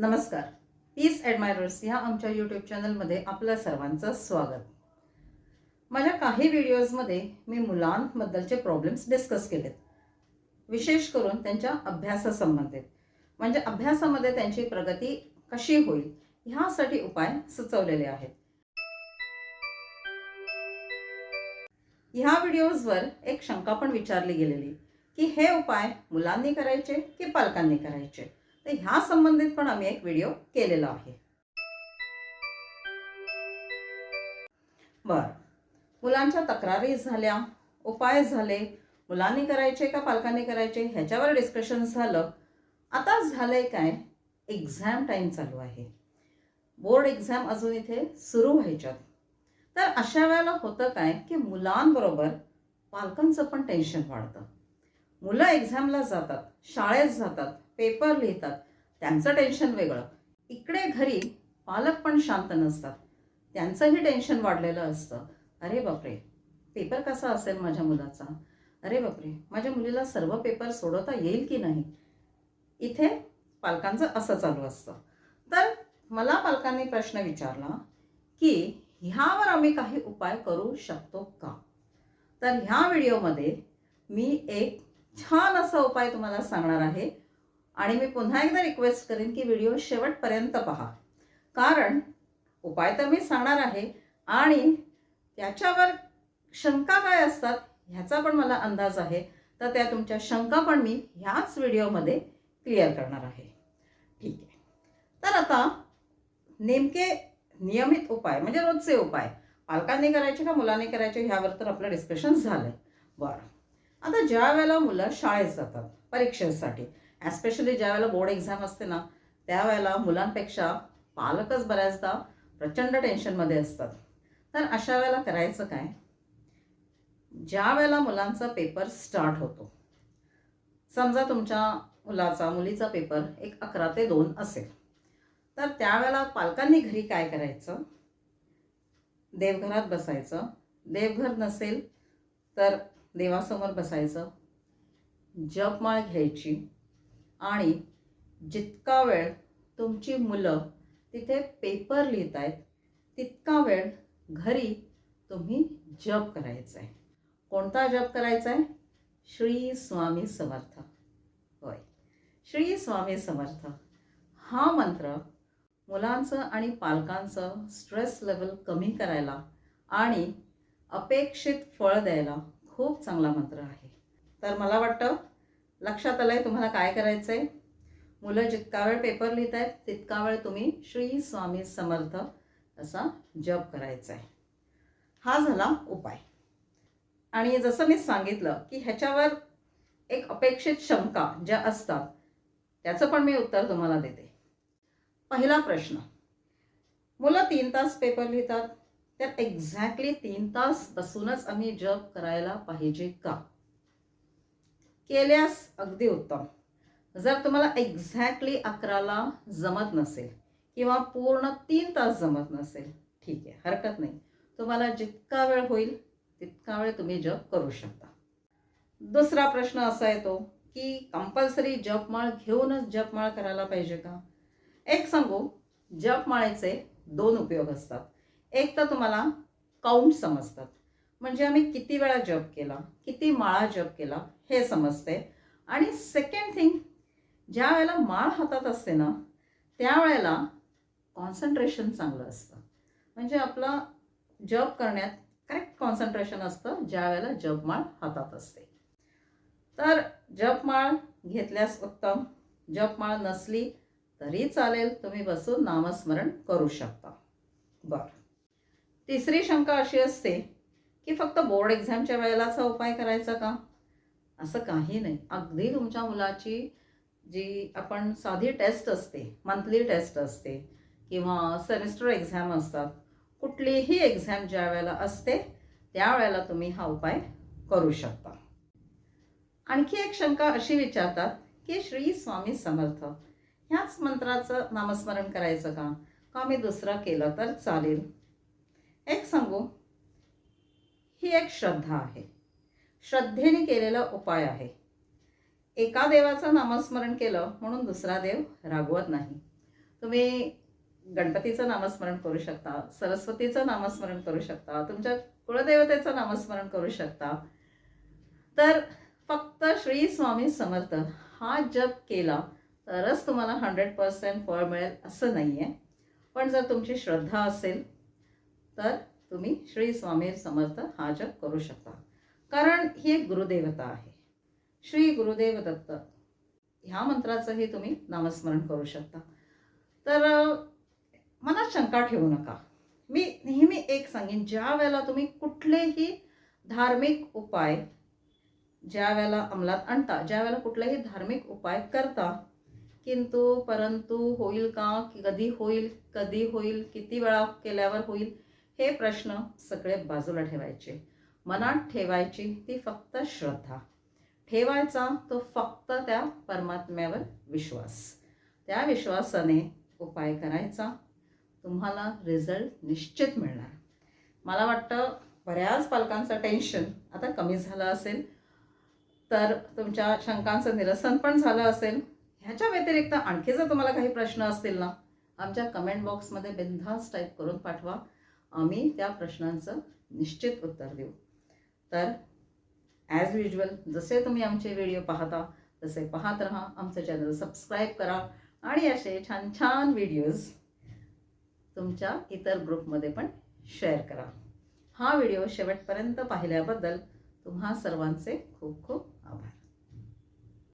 नमस्कार. पीस ॲडमायरर्स ह्या आमच्या यूट्यूब चॅनलमध्ये आपल्या सर्वांचं स्वागत. माझ्या काही व्हिडिओजमध्ये मी मुलांबद्दलचे प्रॉब्लेम्स डिस्कस केलेत. विशेष करून त्यांच्या अभ्यासासंबंधित. म्हणजे अभ्यासामध्ये त्यांची प्रगती कशी होईल ह्यासाठी उपाय सुचवलेले आहेत. ह्या व्हिडिओजवर एक शंका पण विचारली गेलेली की हे उपाय मुलांनी करायचे की पालकांनी करायचे? तर ह्या संबंधित पण आम्ही एक व्हिडिओ केलेला आहे. बर. मुलांच्या तक्रारी झाल्या उपाय झाले मुलांनी करायचे का पालकांनी करायचे ह्याच्यावर डिस्कशन झालं. आता झालंय काय? एक्झाम टाईम चालू आहे. बोर्ड एक्झाम अजून इथे सुरू व्हायच्यात. तर अशा वेळेला होतं काय की मुलांबरोबर पालकांचं पण टेन्शन वाढतं. मुलं एक्झामला जातात शाळेत जातात पेपर लिहितात त्यांचं टेन्शन वेगळं. इकडे घरी पालक पण शांत नसतात. त्यांचंही टेन्शन वाढलेलं असतं. अरे बापरे पेपर कसा असेल माझ्या मुलाचा? अरे बापरे माझ्या मुलीला सर्व पेपर सोडवता येईल की नाही? इथे पालकांचं असं चालू असतं. तर मला पालकांनी प्रश्न विचारला की ह्यावर आम्ही काही उपाय करू शकतो का? तर ह्या व्हिडिओमध्ये मी एक छान असा उपाय तुम्हाला सांगणार आहे. आणि मी पुन्हा एकदा रिक्वेस्ट करेन की व्हिडिओ शेवटपर्यंत पहा. कारण उपाय तर मी सांगणार आहे आणि त्याच्यावर शंका काय असतात ह्याचा पण मला अंदाज आहे. तर त्या तुमच्या शंका पण मी ह्याच व्हिडिओमध्ये क्लिअर करणार आहे. ठीक आहे. तर आता नेमके नियमित उपाय म्हणजे रोजचे उपाय. पालकांनी करायचे का मुलांनी करायचे ह्यावर तर आपलं डिस्कशन झालंय. बरं. आता ज्या वेळेला मुलं शाळेत जातात परीक्षेसाठी ॲस्पेशली ज्या वेळेला बोर्ड एक्झाम असते ना त्यावेळेला मुलांपेक्षा पालकच बऱ्याचदा प्रचंड टेन्शनमध्ये असतात. तर अशा वेळेला करायचं काय? ज्या वेळेला मुलांचा पेपर स्टार्ट होतो समजा तुमच्या मुलाचा मुलीचा पेपर एक अकरा ते दोन असेल. तर त्यावेळेला पालकांनी घरी काय करायचं? देवघरात बसायचं. देवघर नसेल तर देवासमोर बसायचं. जपमाळ घ्यायची. आणि जितका वेळ तुमची मुलं तिथे पेपर लिहित आहेत तितका वेळ घरी तुम्ही जप करायचा आहे कोणता जप करायचा आहे श्री स्वामी समर्थ. होय. श्री स्वामी समर्थ. हा मंत्र मुलांचं आणि पालकांचं स्ट्रेस लेवल कमी करायला आणि अपेक्षित फळ द्यायला खूप चांगला मंत्र आहे. तर मला वाटतं लक्षात आलं आहे तुम्हाला काय करायचं आहे मुलं जितका वेळ पेपर लिहित आहेत तितका वेळ तुम्ही श्री स्वामी समर्थ असा जप करायचा आहे हा झाला उपाय. आणि जसं मी सांगितलं की ह्याच्यावर एक अपेक्षित शंका ज्या असतात त्याचं पण मी उत्तर तुम्हाला देते. पहिला प्रश्न. मुलं तीन तास पेपर लिहितात तर एक्झॅक्टली तीन तास बसूनच आम्ही जप करायला पाहिजे का? केल्यास अगदी उत्तम. जर तुम्हाला एक्झॅक्टली अकराला जमत नसेल किंवा पूर्ण तीन तास जमत नसेल ठीक आहे हरकत नाही. तुम्हाला जितका वेळ होईल तितका वेळ तुम्ही जप करू शकता. दुसरा प्रश्न असा येतो की कंपल्सरी जपमाळ घेऊनच जपमाळ करायला पाहिजे का? एक सांगू जपमाळेचे दोन उपयोग असतात. एक तर तुम्हाला काउंट समजतात. म्हणजे आम्ही किती वेळा जप केला किती माळा जप केला हे समजते. आणि सेकंड थिंग ज्या वेळेला माळ हातात असते ना त्यावेळेला कॉन्सन्ट्रेशन चांगलं असतं. म्हणजे आपला जप करण्यात करेक्ट कॉन्सन्ट्रेशन असतं ज्या वेळेला जपमाळ हातात असते. तर जपमाळ घेतल्यास उत्तम जपमाळ नसली तरी चालेल तुम्ही बसून नामस्मरण करू शकता. बरं. तिसरी शंका अशी असते की फक्त बोर्ड एक्झामच्या वेळेलाचा उपाय करायचा का? असं काही नाही. अगदी तुमच्या मुलाची जी आपण साधी टेस्ट असते मंथली टेस्ट असते किंवा सेमिस्टर एक्झाम असतात कुठलीही एक्झाम ज्या वेळेला असते त्यावेळेला तुम्ही हा उपाय करू शकता. आणखी एक शंका अशी विचारतात की श्री स्वामी समर्थ ह्याच मंत्राचं नामस्मरण करायचं का? का मी दुसरं केलं तर चालेल? एक सांगू. ही एक श्रद्धा आहे. श्रद्धेने केलेला उपाय आहे. एका देवाचं नामस्मरण केलं म्हणून दुसरा देव रागवत नाही. तुम्ही गणपतीचं नामस्मरण करू शकता सरस्वतीचं नामस्मरण करू शकता तुमच्या कुळदेवतेचं नामस्मरण करू शकता. तर फक्त श्री स्वामी समर्थ हा जप केला तरच तुम्हाला हंड्रेड पर्सेंट फळ मिळेल असं नाही आहे पण जर तुमची श्रद्धा असेल तर तुम्ही श्री स्वामी समर्थ हा जप करू शकता. कारण ही एक गुरुदेवता आहे. श्री गुरुदेव दत्त ह्या मंत्राचंही तुम्ही नामस्मरण करू शकता. तर मनात शंका ठेवू नका. मी नेहमी एक सांगेन ज्या वेळेला तुम्ही कुठलेही धार्मिक उपाय ज्या वेळेला अंमलात आणता ज्या वेळेला कुठलेही धार्मिक उपाय करता किंतु परंतु होईल का की कधी होईल कधी होईल किती वेळा केल्यावर होईल हे प्रश्न सगळे बाजूला ठेवायचे. मनात ठेवायची ती फक्त श्रद्धा. ठेवायचा तो फक्त त्या परमात्म्यावर विश्वास. त्या विश्वासाने उपाय करायचा. तुम्हाला रिझल्ट निश्चित मिळणार. मला वाटतं बऱ्याच पालकांचं टेन्शन आता कमी झालं असेल तर तुमच्या शंकांचं निरसन पण झालं असेल. ह्याच्या व्यतिरिक्त आणखी जर तुम्हाला काही प्रश्न असतील ना आमच्या कमेंट बॉक्समध्ये बिनधास्त टाईप करून पाठवा. आम्ही त्या प्रश्नांचं निश्चित उत्तर देऊ. तर ॲज युजल जसे तुम्ही आमचे व्हिडिओ पाहता तसे पाहत राहा आमचं चॅनल सबस्क्राईब करा आणि असे छान छान व्हिडिओज तुमच्या इतर ग्रुपमध्ये पण शेअर करा. हा व्हिडिओ शेवटपर्यंत पाहिल्याबद्दल तुम्हा सर्वांचे खूप खूप